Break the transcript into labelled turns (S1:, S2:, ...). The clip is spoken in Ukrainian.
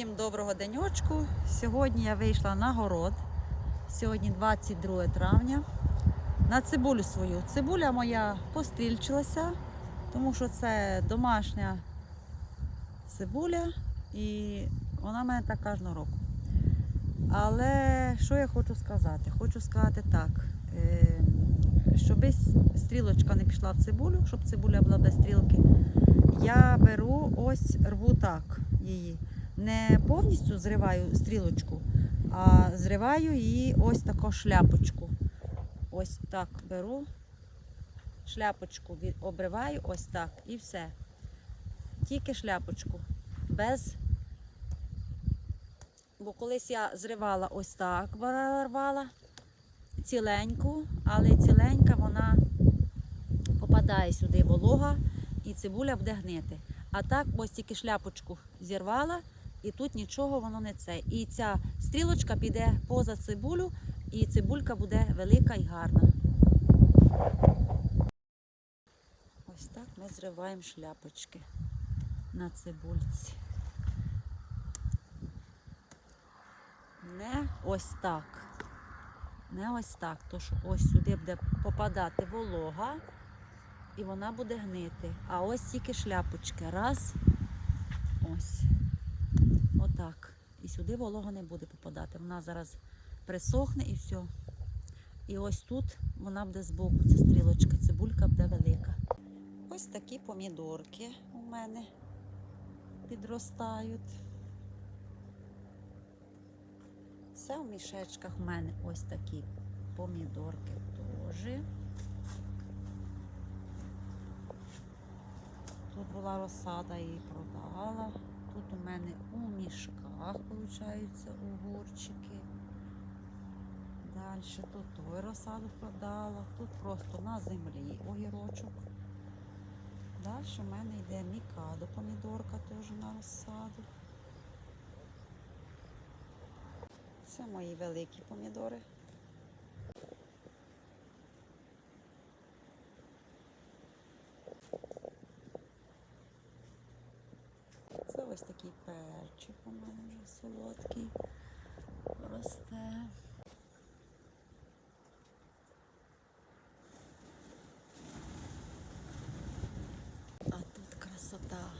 S1: Всім доброго денечку. Сьогодні я вийшла на город. Сьогодні 22 травня. На цибулю свою. Цибуля моя пострільчилася, тому що це домашня цибуля і вона в мене так кожного року. Але що я хочу сказати? Хочу сказати так, е, щоб стрілочка не пішла в цибулю, щоб цибуля була без стрілки. Я беру ось рву так її. Не повністю зриваю стрілочку, а зриваю її ось таку шляпочку. Ось так беру, шляпочку обриваю ось так і все. Тільки шляпочку. Без. Бо колись я зривала ось так, рвала ціленьку, але ціленька вона попадає сюди волога і цибуля буде гнити. А так ось тільки шляпочку зірвала, і тут нічого воно не це. І ця стрілочка піде поза цибулю, і цибулька буде велика і гарна. Ось так ми зриваємо шляпочки на цибульці. Не ось так. Не ось так. То що ось сюди буде попадати волога і вона буде гнити. А ось тільки шляпочки. Раз. Ось. Отак. І сюди волога не буде попадати. Вона зараз присохне і все. І ось тут вона буде збоку, ця стрілочка, цибулька буде велика. Ось такі помідорки у мене підростають. Все в мішечках у мене ось такі помідорки теж. Тут була розсада, її продала. Тут у мене мішках, виходить, огурчики. Далі тут той розсаду продала. Тут просто на землі огірочок. Далі в мене йде мікадо, помідорка теж на розсаду. Це мої великі помідори. Ось такий перчик у мене вже солодкий. Росте. А тут красота.